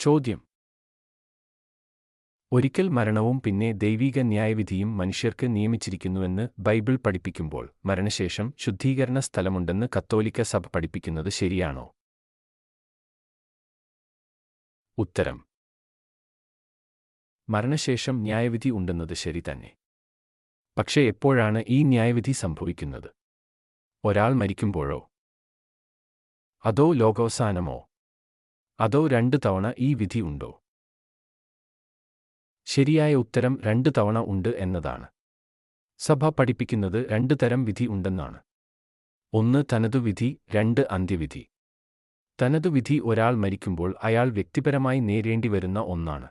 ചോദ്യം. ഒരിക്കൽ മരണവും പിന്നെ ദൈവീക ന്യായവിധിയും മനുഷ്യർക്ക് നിയമിച്ചിരിക്കുന്നുവെന്ന് ബൈബിൾ പഠിപ്പിക്കുമ്പോൾ മരണശേഷം ശുദ്ധീകരണ സ്ഥലമുണ്ടെന്ന് കത്തോലിക്ക സഭ പഠിപ്പിക്കുന്നത് ശരിയാണോ? ഉത്തരം. മരണശേഷം ന്യായവിധി ഉണ്ടെന്നത് ശരി തന്നെ. പക്ഷേ എപ്പോഴാണ് ഈ ന്യായവിധി സംഭവിക്കുന്നത്? ഒരാൾ മരിക്കുമ്പോഴോ? അതോ ലോകാവസാനമോ? അതോ രണ്ട് തവണ ഈ വിധി ഉണ്ടോ? ശരിയായ ഉത്തരം രണ്ട് തവണ ഉണ്ട് എന്നതാണ്. സഭ പഠിപ്പിക്കുന്നത് രണ്ട് തരം വിധി ഉണ്ടെന്നാണ്. ഒന്ന് തനതു വിധി രണ്ട് അന്ത്യവിധി. തനതു വിധി ഒരാൾ മരിക്കുമ്പോൾ അയാൾ വ്യക്തിപരമായി നേരേണ്ടി വരുന്ന ഒന്നാണ്.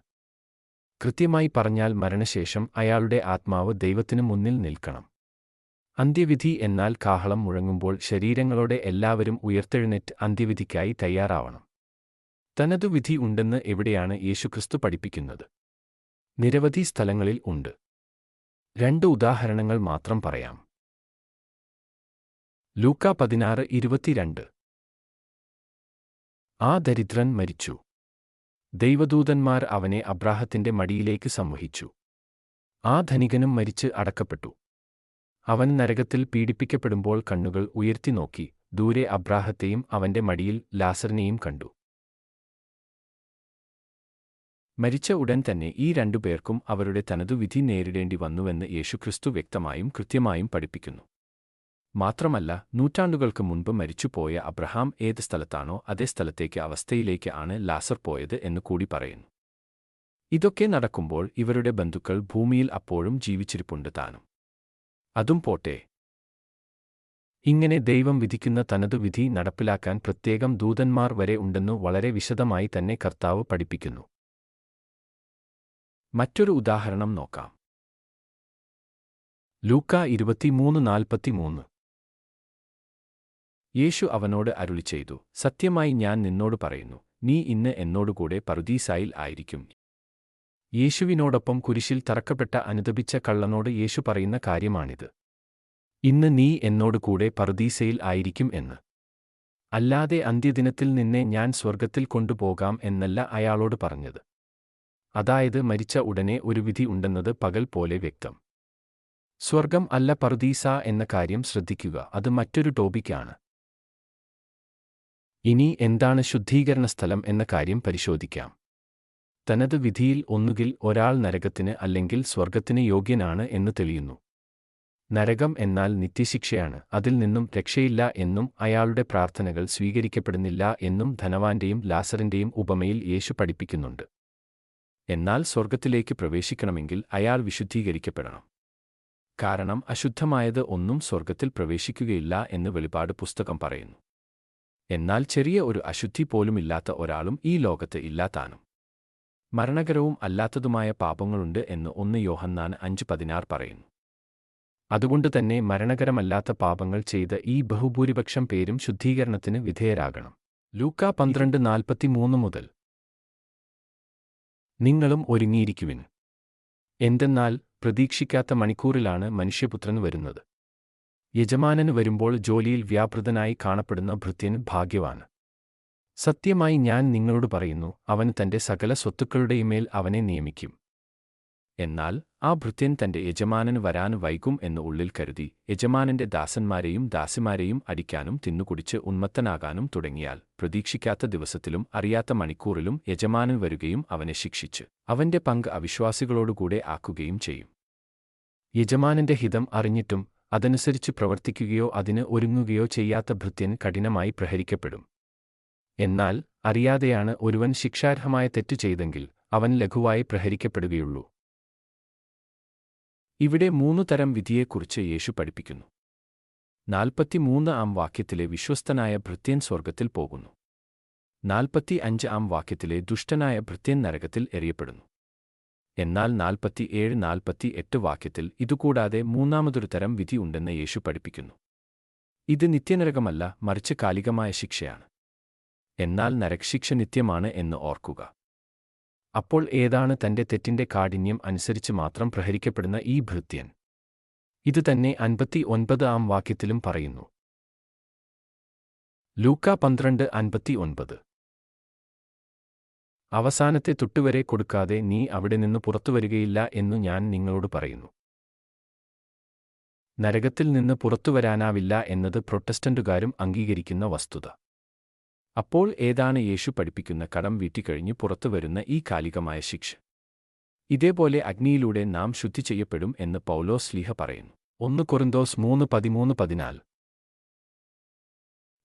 കൃത്യമായി പറഞ്ഞാൽ മരണശേഷം അയാളുടെ ആത്മാവ് ദൈവത്തിനു മുന്നിൽ നിൽക്കണം. അന്ത്യവിധി എന്നാൽ കാഹളം മുഴങ്ങുമ്പോൾ ശരീരങ്ങളോടെ എല്ലാവരും ഉയർത്തെഴുന്നേറ്റ് അന്ത്യവിധിക്കായി തയ്യാറാവണം. തനതുവിധി ഉണ്ടെന്ന് എവിടെയാണ് യേശുക്രിസ്തു പഠിപ്പിക്കുന്നത്? നിരവധി സ്ഥലങ്ങളിൽ ഉണ്ട്. രണ്ട് ഉദാഹരണങ്ങൾ മാത്രം പറയാം. ലൂക്ക പതിനാറ് ഇരുപത്തിരണ്ട്. ആ ദരിദ്രൻ മരിച്ചു. ദൈവദൂതന്മാർ അവനെ അബ്രാഹത്തിന്റെ മടിയിലേക്ക് സംവഹിച്ചു ആ ധനികനും മരിച്ച് അടക്കപ്പെട്ടു. അവൻ നരകത്തിൽ പീഡിപ്പിക്കപ്പെടുമ്പോൾ കണ്ണുകൾ ഉയർത്തി നോക്കി. ദൂരെ അബ്രാഹത്തെയും അവന്റെ മടിയിൽ ലാസറിനെയും കണ്ടു. മരിച്ച ഉടൻ തന്നെ ഈ രണ്ടുപേർക്കും അവരുടെ തനതു വിധി നേരിടേണ്ടി വന്നുവെന്ന് യേശുക്രിസ്തു വ്യക്തമായും കൃത്യമായും പഠിപ്പിക്കുന്നു. മാത്രമല്ല നൂറ്റാണ്ടുകൾക്ക് മുൻപ് മരിച്ചുപോയ അബ്രഹാം ഏത് സ്ഥലത്താണോ അതേ സ്ഥലത്തേക്ക് അവസ്ഥയിലേക്ക് ആണ് ലാസർ പോയത് എന്ന് കൂടി പറയുന്നു. ഇതൊക്കെ നടക്കുമ്പോൾ ഇവരുടെ ബന്ധുക്കൾ ഭൂമിയിൽ അപ്പോഴും ജീവിച്ചിരിപ്പുണ്ട് താനും. അതും പോട്ടെ. ഇങ്ങനെ ദൈവം വിധിക്കുന്ന തനതു വിധി നടപ്പിലാക്കാൻ പ്രത്യേകം ദൂതന്മാർ വരെ ഉണ്ടെന്നു വളരെ വിശദമായി തന്നെ കർത്താവ് പഠിപ്പിക്കുന്നു. മറ്റൊരു ഉദാഹരണം നോക്കാം. ലൂക്ക ഇരുപത്തിമൂന്ന് നാൽപ്പത്തിമൂന്ന്. യേശു അവനോട് അരുളി ചെയ്തു സത്യമായി ഞാൻ നിന്നോട് പറയുന്നു നീ ഇന്ന് എന്നോടുകൂടെ പറുദീസായിൽ ആയിരിക്കും. യേശുവിനോടൊപ്പം കുരിശിൽ തറക്കപ്പെട്ട അനുദപിച്ച കള്ളനോട് യേശു പറയുന്ന കാര്യമാണിത്. ഇന്ന് നീ എന്നോടുകൂടെ പറുദീസയിൽ ആയിരിക്കും എന്ന്. അല്ലാതെ അന്ത്യദിനത്തിൽ നിന്നെ ഞാൻ സ്വർഗത്തിൽ കൊണ്ടുപോകാം എന്നല്ല അയാളോട് പറഞ്ഞത്. അതായത് മരിച്ച ഉടനെ ഒരു വിധി ഉണ്ടെന്നത് പകൽ പോലെ വ്യക്തം. സ്വർഗം അല്ല പറുദീസ എന്ന കാര്യം ശ്രദ്ധിക്കുക അത് മറ്റൊരു ടോപ്പിക്കാണ് ഇനി എന്താണ് ശുദ്ധീകരണ സ്ഥലം എന്ന കാര്യം പരിശോധിക്കാം. തനത് വിധിയിൽ ഒന്നുകിൽ ഒരാൾ നരകത്തിന് അല്ലെങ്കിൽ സ്വർഗത്തിന് യോഗ്യനാണ് എന്ന് തെളിയുന്നു. നരകം എന്നാൽ നിത്യശിക്ഷയാണ് അതിൽ നിന്നും രക്ഷയില്ല എന്നും അയാളുടെ പ്രാർത്ഥനകൾ സ്വീകരിക്കപ്പെടുന്നില്ല എന്നും ധനവാന്റെയും ലാസറിന്റെയും ഉപമയിൽ യേശു പഠിപ്പിക്കുന്നുണ്ട്. എന്നാൽ സ്വർഗത്തിലേക്ക് പ്രവേശിക്കണമെങ്കിൽ അയാൾ വിശുദ്ധീകരിക്കപ്പെടണം. കാരണം അശുദ്ധമായത് ഒന്നും സ്വർഗത്തിൽ പ്രവേശിക്കുകയില്ല എന്ന് വെളിപാട് പുസ്തകം പറയുന്നു. എന്നാൽ ചെറിയ ഒരു അശുദ്ധി പോലുമില്ലാത്ത ഒരാളും ഈ ലോകത്ത് ഇല്ലാത്താനും മരണകരവും അല്ലാത്തതുമായ പാപങ്ങളുണ്ട് എന്ന് ഒന്ന് യോഹന്നാൻ അഞ്ച് പതിനാറ് പറയുന്നു. അതുകൊണ്ട് തന്നെ മരണകരമല്ലാത്ത പാപങ്ങൾ ചെയ്ത ഈ ബഹുഭൂരിപക്ഷം പേരും ശുദ്ധീകരണത്തിന് വിധേയരാകണം. ലൂക്ക പന്ത്രണ്ട് നാൽപ്പത്തിമൂന്ന് മുതൽ നിങ്ങളും ഒരുങ്ങിയിരിക്കുവിൻ. എന്തെന്നാൽ പ്രതീക്ഷിക്കാത്ത മണിക്കൂറിലാണ് മനുഷ്യപുത്രൻ വരുന്നത്. യജമാനന് വരുമ്പോൾ ജോലിയിൽ വ്യാപൃതനായി കാണപ്പെടുന്ന ഭൃത്യൻ ഭാഗ്യവാണ് സത്യമായി ഞാൻ നിങ്ങളോട് പറയുന്നു അവൻ തന്റെ സകല സ്വത്തുക്കളുടെയുമേൽ അവനെ നിയമിക്കും. എന്നാൽ ആ ഭൃത്യൻ തന്റെ യജമാനന് വരാൻ വൈകും എന്ന് ഉള്ളിൽ കരുതി യജമാനന്റെ ദാസന്മാരെയും ദാസിമാരെയും അടിക്കാനും തിന്നുകുടിച്ച് ഉന്മത്തനാകാനും തുടങ്ങിയാൽ പ്രതീക്ഷിക്കാത്ത ദിവസത്തിലും അറിയാത്ത മണിക്കൂറിലും യജമാനൻ വരികയും അവനെ ശിക്ഷിച്ച് അവന്റെ പങ്ക് അവിശ്വാസികളോടുകൂടെ ആക്കുകയും ചെയ്യും. യജമാനന്റെ ഹിതം അറിഞ്ഞിട്ടും അതനുസരിച്ച് പ്രവർത്തിക്കുകയോ അതിന് ഒരുങ്ങുകയോ ചെയ്യാത്ത ഭൃത്യൻ കഠിനമായി പ്രഹരിക്കപ്പെടും. എന്നാൽ അറിയാതെയാണ് ഒരുവൻ ശിക്ഷാർഹമായ തെറ്റ് ചെയ്തെങ്കിൽ അവൻ ലഘുവായി പ്രഹരിക്കപ്പെടുകയുള്ളൂ. ഇവിടെ മൂന്നു തരം വിധിയെക്കുറിച്ച് യേശു പഠിപ്പിക്കുന്നു. നാൽപ്പത്തിമൂന്ന് ആം വാക്യത്തിലെ വിശ്വസ്തനായ ഭൃത്യൻ സ്വർഗത്തിൽ പോകുന്നു. നാൽപ്പത്തി അഞ്ച് ആം വാക്യത്തിലെ ദുഷ്ടനായ ഭൃത്യൻ നരകത്തിൽ എറിയപ്പെടുന്നു. എന്നാൽ നാൽപ്പത്തിയേഴ് നാൽപ്പത്തി എട്ട് വാക്യത്തിൽ ഇതുകൂടാതെ മൂന്നാമതൊരു തരം വിധി ഉണ്ടെന്ന് യേശു പഠിപ്പിക്കുന്നു. ഇത് നിത്യനരകമല്ല മറിച്ച് കാലികമായ ശിക്ഷയാണ്. എന്നാൽ നരകശിക്ഷ നിത്യമാണ് എന്ന് ഓർക്കുക. അപ്പോൾ ഏതാണ് തന്റെ തെറ്റിന്റെ കാഠിന്യം അനുസരിച്ച് മാത്രം പ്രഹരിക്കപ്പെടുന്ന ഈ ഭൃത്യൻ? ഇത് തന്നെ അൻപത്തി ഒൻപത് ആം വാക്യത്തിലും പറയുന്നു. ലൂക്ക പന്ത്രണ്ട് അൻപത്തി ഒൻപത് അവസാനത്തെ തൊട്ടുവരെ കൊടുക്കാതെ നീ അവിടെ നിന്ന് പുറത്തുവരികയില്ല എന്നു ഞാൻ നിങ്ങളോട് പറയുന്നു. നരകത്തിൽ നിന്ന് പുറത്തുവരാനാവില്ല എന്നത് പ്രൊട്ടസ്റ്റന്റുകാരും അംഗീകരിക്കുന്ന വസ്തുത. അപ്പോൾ ഏതാണ് യേശു പഠിപ്പിക്കുന്ന കടം വീട്ടിക്കഴിഞ്ഞ് പുറത്തുവരുന്ന ഈ കാലികമായ ശിക്ഷ. ഇതേപോലെ അഗ്നിയിലൂടെ നാം ശുദ്ധി ചെയ്യപ്പെടും എന്ന് പൗലോസ് ലീഹ പറയുന്നു. ഒന്ന് കൊറിന്തോസ് മൂന്ന് പതിമൂന്ന് പതിനാല്.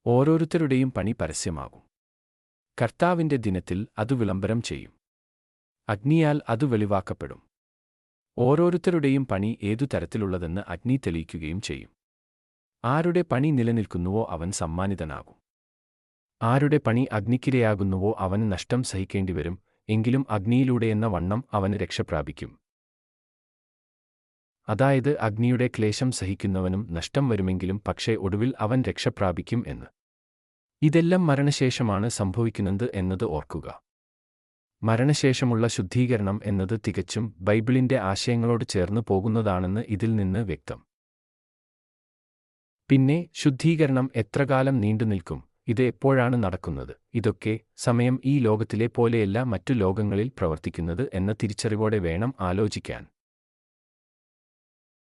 ഓരോരുത്തരുടെയും പണി പരസ്യമാകും. കർത്താവിന്റെ ദിനത്തിൽ അത് വിളംബരം ചെയ്യും. അഗ്നിയാൽ അത് വെളിവാക്കപ്പെടും. ഓരോരുത്തരുടെയും പണി ഏതു തരത്തിലുള്ളതെന്ന് അഗ്നി തെളിയിക്കുകയും ചെയ്യും. ആരുടെ പണി നിലനിൽക്കുന്നുവോ അവൻ സമ്മാനിതനാകും. ആരുടെ പണി അഗ്നിക്കിരയാകുന്നുവോ അവന് നഷ്ടം സഹിക്കേണ്ടിവരും എങ്കിലും അഗ്നിയിലൂടെയെന്ന വണ്ണം അവന് രക്ഷപ്രാപിക്കും അതായത് അഗ്നിയുടെ ക്ലേശം സഹിക്കുന്നവനും നഷ്ടം വരുമെങ്കിലും പക്ഷേ ഒടുവിൽ അവൻ രക്ഷപ്രാപിക്കും എന്ന്. ഇതെല്ലാം മരണശേഷമാണ് സംഭവിക്കുന്നത് എന്നത് ഓർക്കുക. മരണശേഷമുള്ള ശുദ്ധീകരണം എന്നത് തികച്ചും ബൈബിളിന്റെ ആശയങ്ങളോട് ചേർന്ന് പോകുന്നതാണെന്ന് ഇതിൽ നിന്ന് വ്യക്തം. പിന്നെ ശുദ്ധീകരണം എത്രകാലം നീണ്ടുനിൽക്കും? ഇത് എപ്പോഴാണ് നടക്കുന്നത്? ഇതൊക്കെ സമയം ഈ ലോകത്തിലെ പോലെയല്ല മറ്റു ലോകങ്ങളിൽ പ്രവർത്തിക്കുന്നത് എന്ന തിരിച്ചറിവോടെ വേണം ആലോചിക്കാൻ.